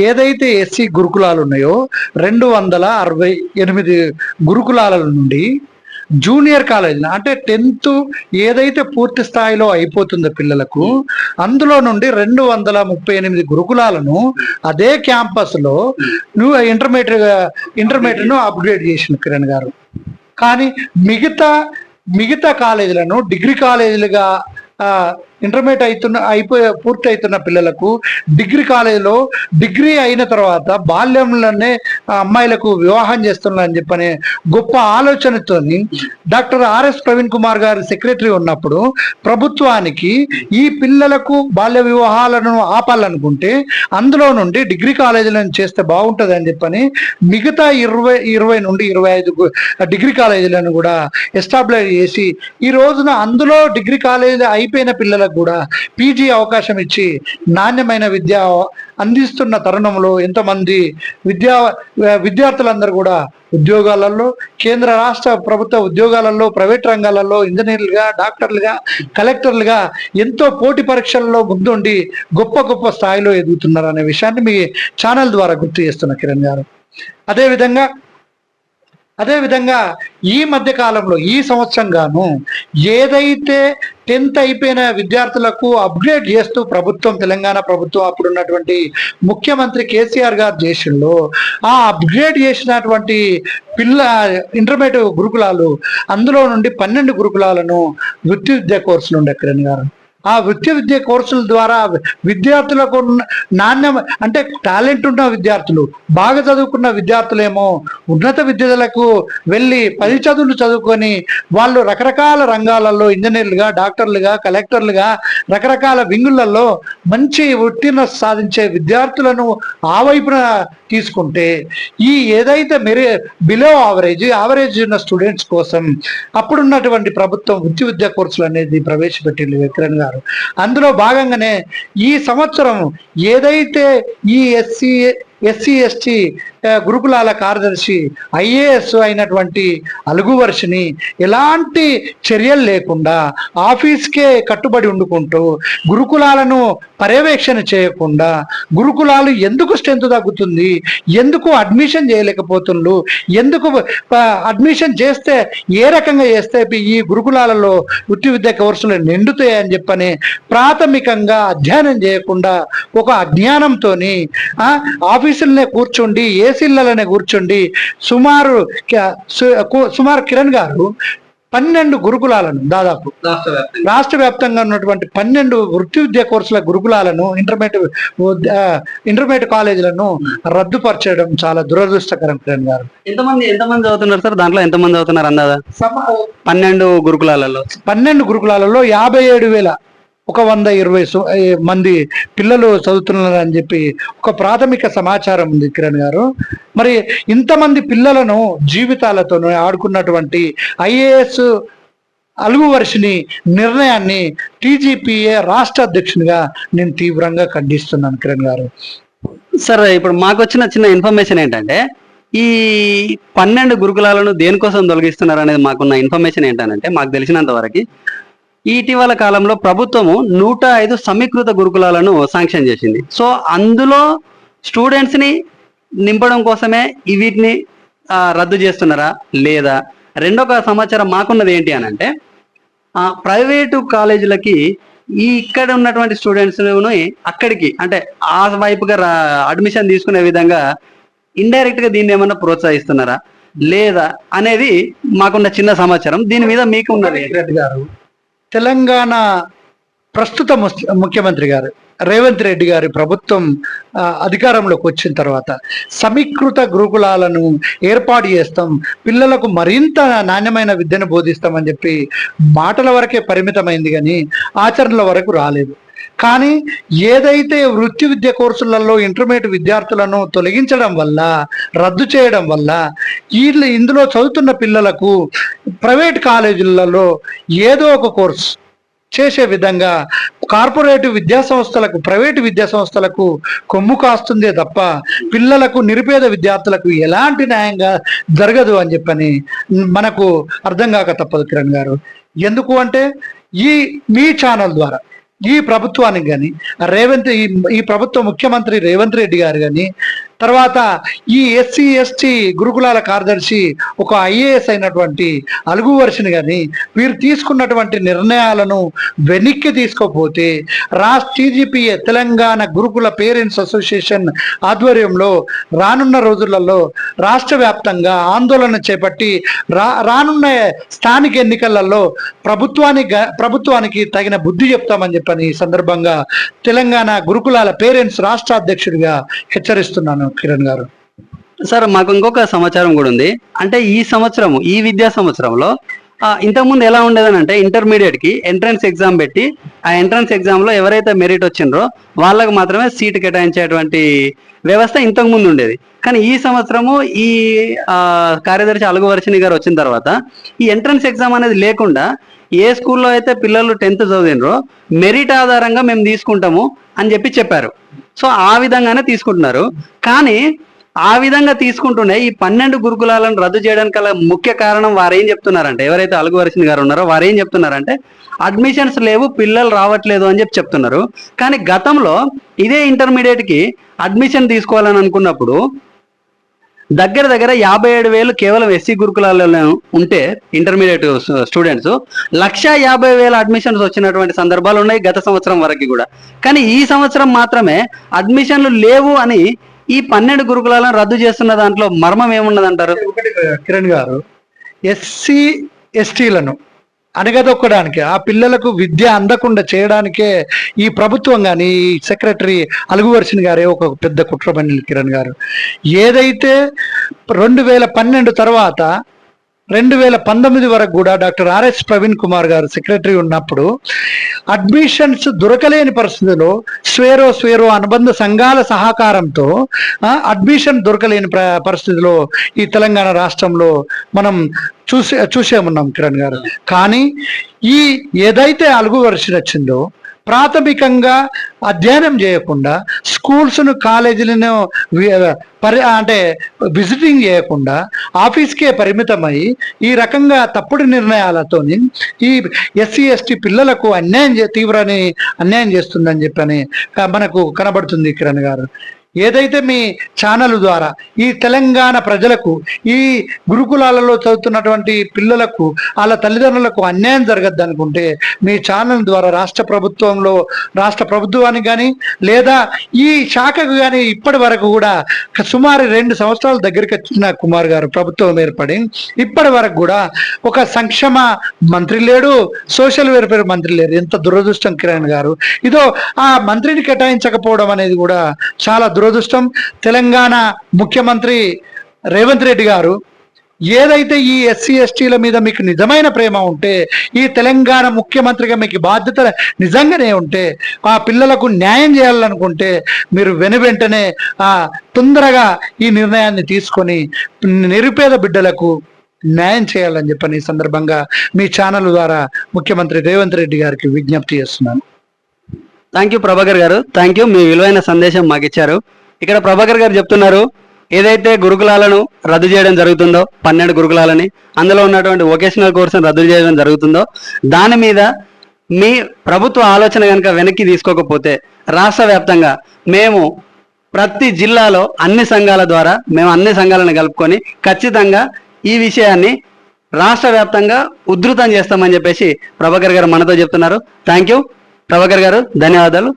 ఏదైతే ఎస్సీ గురుకులాలు ఉన్నాయో రెండు వందల అరవై ఎనిమిది గురుకులాల నుండి జూనియర్ కాలేజ్ అంటే టెన్త్ ఏదైతే పూర్తి స్థాయిలో అయిపోతుందో పిల్లలకు అందులో నుండి రెండు వందల ముప్పై ఎనిమిది గురుకులాలను అదే క్యాంపస్లో నువ్వు ఇంటర్మీడియట్ ఇంటర్మీడియట్ను అప్గ్రేడ్ చేసిన కిరణ్ గారు. కానీ మిగతా మిగతా కాలేజీలను డిగ్రీ కాలేజీలుగా ఇంటర్మీడియట్ అవుతున్న అయిపోయే పూర్తి అవుతున్న పిల్లలకు డిగ్రీ కాలేజీలో డిగ్రీ అయిన తర్వాత బాల్యంలోనే అమ్మాయిలకు వివాహం చేస్తున్నారని చెప్పని గొప్ప ఆలోచనతోని డాక్టర్ ఆర్ఎస్ ప్రవీణ్ కుమార్ గారు సెక్రటరీ ఉన్నప్పుడు ప్రభుత్వానికి ఈ పిల్లలకు బాల్య వివాహాలను ఆపాలనుకుంటే అందులో నుండి డిగ్రీ కాలేజీలను చేస్తే బాగుంటుంది అని చెప్పని మిగతా ఇరవై ఇరవై నుండి ఇరవై ఐదు డిగ్రీ కాలేజీలను కూడా ఎస్టాబ్లిష్ చేసి ఈ రోజున అందులో డిగ్రీ కాలేజీలు అయిపోయిన పిల్లలకు కూడా పీజీ అవకాశం ఇచ్చి నాణ్యమైన విద్య అందిస్తున్న తరుణంలో ఎంతమంది విద్యా విద్యార్థులందరూ కూడా ఉద్యోగాలలో కేంద్ర రాష్ట్ర ప్రభుత్వ ఉద్యోగాలలో ప్రైవేట్ రంగాలలో ఇంజనీర్లుగా డాక్టర్లుగా కలెక్టర్లుగా ఎంతో పోటీ పరీక్షల్లో ముందుండి గొప్ప గొప్ప స్థాయిలో ఎదుగుతున్నారు అనే విషయాన్ని మీ ఛానల్ ద్వారా గుర్తు చేస్తున్న కిరణ్ గారు. అదేవిధంగా అదేవిధంగా ఈ మధ్య కాలంలో ఈ సంవత్సరం గాను ఏదైతే టెన్త్ అయిపోయిన విద్యార్థులకు అప్గ్రేడ్ చేస్తూ ప్రభుత్వం తెలంగాణ ప్రభుత్వం అప్పుడు ఉన్నటువంటి ముఖ్యమంత్రి కేసీఆర్ గారు దేశంలో ఆ అప్గ్రేడ్ చేసినటువంటి పిల్ల ఇంటర్మీడియట్ గురుకులాలు అందులో నుండి పన్నెండు గురుకులాలను వృత్తి విద్యా కోర్సులు ఉండే కిరణ్ గారు ఆ వృత్తి విద్య కోర్సుల ద్వారా విద్యార్థులకు నాణ్యం అంటే టాలెంట్ ఉన్న విద్యార్థులు బాగా చదువుకున్న విద్యార్థులేమో ఉన్నత విద్యలకు వెళ్ళి పది చదువులు చదువుకొని వాళ్ళు రకరకాల రంగాలలో ఇంజనీర్లుగా డాక్టర్లుగా కలెక్టర్లుగా రకరకాల వింగులలో మంచి ఉత్తీర్ణ సాధించే విద్యార్థులను ఆ వైపున తీసుకుంటే ఈ ఏదైతే మెరి బిలో ఆవరేజ్ ఆవరేజ్ ఉన్న స్టూడెంట్స్ కోసం అప్పుడున్నటువంటి ప్రభుత్వం వృత్తి విద్యా కోర్సులు అనేది ప్రవేశపెట్టింది విక్రమ్ గారు. అందులో భాగంగానే ఈ సంవత్సరం ఏదైతే ఈ ఎస్సీ ఎస్సీ ఎస్టీ గురుకులాల కార్యదర్శి ఐఏఎస్ అయినటువంటి అలుగువర్షిని ఎలాంటి చర్యలు లేకుండా ఆఫీస్కే కట్టుబడి ఉండుకుంటూ గురుకులాలను పర్యవేక్షణ చేయకుండా గురుకులాలు ఎందుకు స్ట్రెంత్ తగ్గుతుంది ఎందుకు అడ్మిషన్ చేయలేకపోతుండ్రు ఎందుకు అడ్మిషన్ చేస్తే ఏ రకంగా చేస్తే ఈ గురుకులాలలో వృత్తి విద్య కోర్సులు నిండుతాయని చెప్పని ప్రాథమికంగా అధ్యయనం చేయకుండా ఒక అజ్ఞానంతో ఆఫీసులనే కూర్చుండి ఏసీలనే కూర్చుండి. సుమారు సుమారు కిరణ్ గారు పన్నెండు గురుకులాలను దాదాపు రాష్ట్ర వ్యాప్తంగా ఉన్నటువంటి పన్నెండు వృత్తి విద్యా కోర్సుల గురుకులాలను ఇంటర్మీడియట్ ఇంటర్మీడియట్ కాలేజీలను రద్దుపరచడం చాలా దురదృష్టకరం కిరణ్ గారు. ఎంతమంది ఎంతమంది చదువుతున్నారు సార్? దాంట్లో ఎంతమంది చదువుతున్నారు అందాదా పన్నెండు గురుకులాలలో. పన్నెండు గురుకులాలలో యాభై ఏడు వేల ఒక వంద ఇరవై సు- మంది పిల్లలు చదువుతున్నారు అని చెప్పి ఒక ప్రాథమిక సమాచారం ఉంది కిరణ్ గారు. మరి ఇంతమంది పిల్లలను జీవితాలతో ఆడుకున్నటువంటి ఐఏఎస్ అలుగు వర్షిని నిర్ణయాన్ని టీజీపీఏ రాష్ట్ర అధ్యక్షునిగా నేను తీవ్రంగా ఖండిస్తున్నాను కిరణ్ గారు. సార్ ఇప్పుడు మాకు వచ్చిన చిన్న ఇన్ఫర్మేషన్ ఏంటంటే ఈ పన్నెండు గురుకులాలను దేనికోసం తొలగిస్తున్నారు అనేది మాకున్న ఇన్ఫర్మేషన్ ఏంటంటే మాకు తెలిసినంత వరకు ఇటీవల కాలంలో ప్రభుత్వము నూట ఐదు సమీకృత గురుకులాలను శాంక్షన్ చేసింది. సో అందులో స్టూడెంట్స్ని నింపడం కోసమే వీటిని రద్దు చేస్తున్నారా? లేదా? రెండొక సమాచారం మాకున్నది ఏంటి అని అంటే ప్రైవేటు కాలేజీలకి ఈ ఇక్కడ ఉన్నటువంటి స్టూడెంట్స్ అక్కడికి అంటే ఆ వైపుగా రా- అడ్మిషన్ తీసుకునే విధంగా ఇండైరెక్ట్గా దీన్ని ఏమన్నా ప్రోత్సహిస్తున్నారా? లేదా? అనేది మాకున్న చిన్న సమాచారం. దీని మీద మీకు ఉన్నది గారు తెలంగాణ ప్రస్తుత ముస్- ముఖ్యమంత్రి గారు రేవంత్ రెడ్డి గారి ప్రభుత్వం అధికారంలోకి వచ్చిన తర్వాత సమీకృత గురుకులాలను ఏర్పాటు చేస్తాం పిల్లలకు మరింత నాణ్యమైన విద్యను బోధిస్తామని చెప్పి మాటల వరకే పరిమితమైంది కానీ ఆచరణల వరకు రాలేదు. కానీ ఏదైతే వృత్తి విద్య కోర్సులలో ఇంటర్మీడియట్ విద్యార్థులను తొలగించడం వల్ల రద్దు చేయడం వల్ల వీళ్ళు ఇందులో చదువుతున్న పిల్లలకు ప్రైవేట్ కాలేజీలలో ఏదో ఒక కోర్స్ చేసే విధంగా కార్పొరేటివ్ విద్యా సంస్థలకు ప్రైవేటు విద్యా సంస్థలకు కొమ్ము కాస్తుందే తప్ప పిల్లలకు నిరుపేద విద్యార్థులకు ఎలాంటి న్యాయంగా జరగదు అని చెప్పని మనకు అర్థం కాక తప్పదు కిరణ్ గారు. ఎందుకు అంటే ఈ మీ ఛానల్ ద్వారా ఈ ప్రభుత్వానికి కానీ రేవంత్ ఈ ఈ ప్రభుత్వ ముఖ్యమంత్రి రేవంత్ రెడ్డి గారు కానీ తర్వాత ఈ ఎస్సీ ఎస్టీ గురుకులాల కార్యదర్శి ఒక ఐఏఎస్ అయినటువంటి అలుగు వర్షిని కానీ వీరు తీసుకున్నటువంటి నిర్ణయాలను వెనక్కి తీసుకోపోతే రాష్ట్ర టీజీపీఏ తెలంగాణ గురుకుల పేరెంట్స్ అసోసియేషన్ ఆధ్వర్యంలో రానున్న రోజులలో రాష్ట్ర వ్యాప్తంగా ఆందోళన చేపట్టి రా రానున్న స్థానిక ఎన్నికలలో ప్రభుత్వానికి ప్రభుత్వానికి తగిన బుద్ధి చెప్తామని చెప్పని సందర్భంగా తెలంగాణ గురుకులాల పేరెంట్స్ రాష్ట్ర అధ్యక్షుడిగా హెచ్చరిస్తున్నాను. కిరణ్ గారు. సార్ మాకు ఇంకొక సమాచారం కూడా ఉంది. అంటే ఈ సంవత్సరం ఈ విద్యా సంవత్సరంలో ఇంతకుముందు ఎలా ఉండేదని అంటే ఇంటర్మీడియట్కి ఎంట్రన్స్ ఎగ్జామ్ పెట్టి ఆ ఎంట్రన్స్ ఎగ్జామ్లో ఎవరైతే మెరిట్ వచ్చిండ్రో వాళ్ళకు మాత్రమే సీట్ కేటాయించేటువంటి వ్యవస్థ ఇంతకు ముందు ఉండేది. కానీ ఈ సంవత్సరము ఈ కార్యదర్శి అలుగువర్షిణి గారు వచ్చిన తర్వాత ఈ ఎంట్రన్స్ ఎగ్జామ్ అనేది లేకుండా ఏ స్కూల్లో అయితే పిల్లలు టెన్త్ చదివినరో మెరిట్ ఆధారంగా మేము తీసుకుంటాము అని చెప్పి చెప్పారు. సో ఆ విధంగానే తీసుకుంటున్నారు. కానీ ఆ విధంగా తీసుకుంటూనే ఈ పన్నెండు గురుకులాలను రద్దు చేయడానికి గల ముఖ్య కారణం వారేం చెప్తున్నారంటే ఎవరైతే అలుగువరసిన గారు ఉన్నారో వారేం చెప్తున్నారంటే అడ్మిషన్స్ లేవు పిల్లలు రావట్లేదు అని చెప్పి చెప్తున్నారు. కానీ గతంలో ఇదే ఇంటర్మీడియట్కి అడ్మిషన్ తీసుకోవాలని అనుకున్నప్పుడు దగ్గర దగ్గర యాభై ఏడు వేలు కేవలం ఎస్సీ గురుకులాలలో ఉంటే ఇంటర్మీడియట్ స్టూడెంట్స్ లక్ష యాభై వేల అడ్మిషన్స్ వచ్చినటువంటి సందర్భాలు ఉన్నాయి గత సంవత్సరం వరకు కూడా. కానీ ఈ సంవత్సరం మాత్రమే అడ్మిషన్లు లేవు అని ఈ పన్నెండు గురుకులాలను రద్దు చేస్తున్న దాంట్లో మర్మం ఏమున్నదంటారు? అంటారు కిరణ్ గారు ఎస్సీ ఎస్టీలను అణగదొక్కడానికి ఆ పిల్లలకు విద్య అందకుండా చేయడానికే ఈ ప్రభుత్వం కానీ ఈ సెక్రటరీ అలుగువర్షిని గారే ఒక పెద్ద కుట్రబండి కిరణ్ గారు. ఏదైతే రెండు వేల పన్నెండు తర్వాత రెండు వేల పంతొమ్మిది వరకు కూడా డాక్టర్ ఆర్ఎస్ ప్రవీణ్ కుమార్ గారు సెక్రటరీ ఉన్నప్పుడు అడ్మిషన్స్ దొరకలేని పరిస్థితిలో స్వేరో స్వేరో అనుబంధ సంఘాల సహకారంతో అడ్మిషన్ దొరకలేని పరిస్థితిలో ఈ తెలంగాణ రాష్ట్రంలో మనం చూసే చూసే ఉన్నాం కిరణ్ గారు. కానీ ఈ ఏదైతే అలుగు వర్షం వచ్చిందో ప్రాథమికంగా అధ్యయనం చేయకుండా స్కూల్స్ను కాలేజీలను పరి అంటే విజిటింగ్ చేయకుండా ఆఫీస్కే పరిమితమై ఈ రకంగా తప్పుడు నిర్ణయాలతోని ఈ ఎస్సీ ఎస్టీ పిల్లలకు అన్యాయం చే తీవ్రని అన్యాయం చేస్తుందని చెప్పని మనకు కనబడుతుంది కిరణ్ గారు. ఏదైతే మీ ఛానల్ ద్వారా ఈ తెలంగాణ ప్రజలకు ఈ గురుకులాలలో చదువుతున్నటువంటి పిల్లలకు వాళ్ళ తల్లిదండ్రులకు అన్యాయం జరగద్దు అనుకుంటే మీ ఛానల్ ద్వారా రాష్ట్ర ప్రభుత్వంలో రాష్ట్ర ప్రభుత్వానికి కానీ లేదా ఈ శాఖకు కానీ ఇప్పటి వరకు కూడా సుమారు రెండు సంవత్సరాల దగ్గరికి వచ్చిన కుమార్ గారు ప్రభుత్వం ఏర్పడి ఇప్పటి వరకు కూడా ఒక సంక్షేమ మంత్రి లేడు సోషల్ వెల్ఫేర్ మంత్రి లేరు. ఎంత దురదృష్టం కిరణ్ గారు. ఇదో ఆ మంత్రిని కేటాయించకపోవడం అనేది కూడా చాలా దురదృష్టం. తెలంగాణ ముఖ్యమంత్రి రేవంత్ రెడ్డి గారు ఏదైతే ఈ ఎస్సీ ఎస్టీల మీద మీకు నిజమైన ప్రేమ ఉంటే ఈ తెలంగాణ ముఖ్యమంత్రిగా మీకు బాధ్యత నిజంగానే ఉంటే ఆ పిల్లలకు న్యాయం చేయాలనుకుంటే మీరు వెను వెంటనే ఆ తొందరగా ఈ నిర్ణయాన్ని తీసుకొని నిరుపేద బిడ్డలకు న్యాయం చేయాలని చెప్పని ఈ సందర్భంగా మీ ఛానల్ ద్వారా ముఖ్యమంత్రి రేవంత్ రెడ్డి గారికి విజ్ఞప్తి చేస్తున్నాను. థ్యాంక్ యూ ప్రభాకర్ గారు. థ్యాంక్ యూ మీ విలువైన సందేశం మాకు ఇచ్చారు. ఇక్కడ ప్రభాకర్ గారు చెప్తున్నారు ఏదైతే గురుకులాలను రద్దు చేయడం జరుగుతుందో పన్నెండు గురుకులాలని అందులో ఉన్నటువంటి వొకేషనల్ కోర్సును రద్దు చేయడం జరుగుతుందో దాని మీద మీ ప్రభుత్వ ఆలోచన కనుక వెనక్కి తీసుకోకపోతే రాష్ట్ర వ్యాప్తంగా మేము ప్రతి జిల్లాలో అన్ని సంఘాల ద్వారా మేము అన్ని సంఘాలను కలుపుకొని ఖచ్చితంగా ఈ విషయాన్ని రాష్ట్ర వ్యాప్తంగా ఉధృతం చేస్తామని చెప్పేసి ప్రభాకర్ గారు మనతో చెప్తున్నారు. థ్యాంక్ యూ ప్రభాకర్ గారు ధన్యవాదాలు.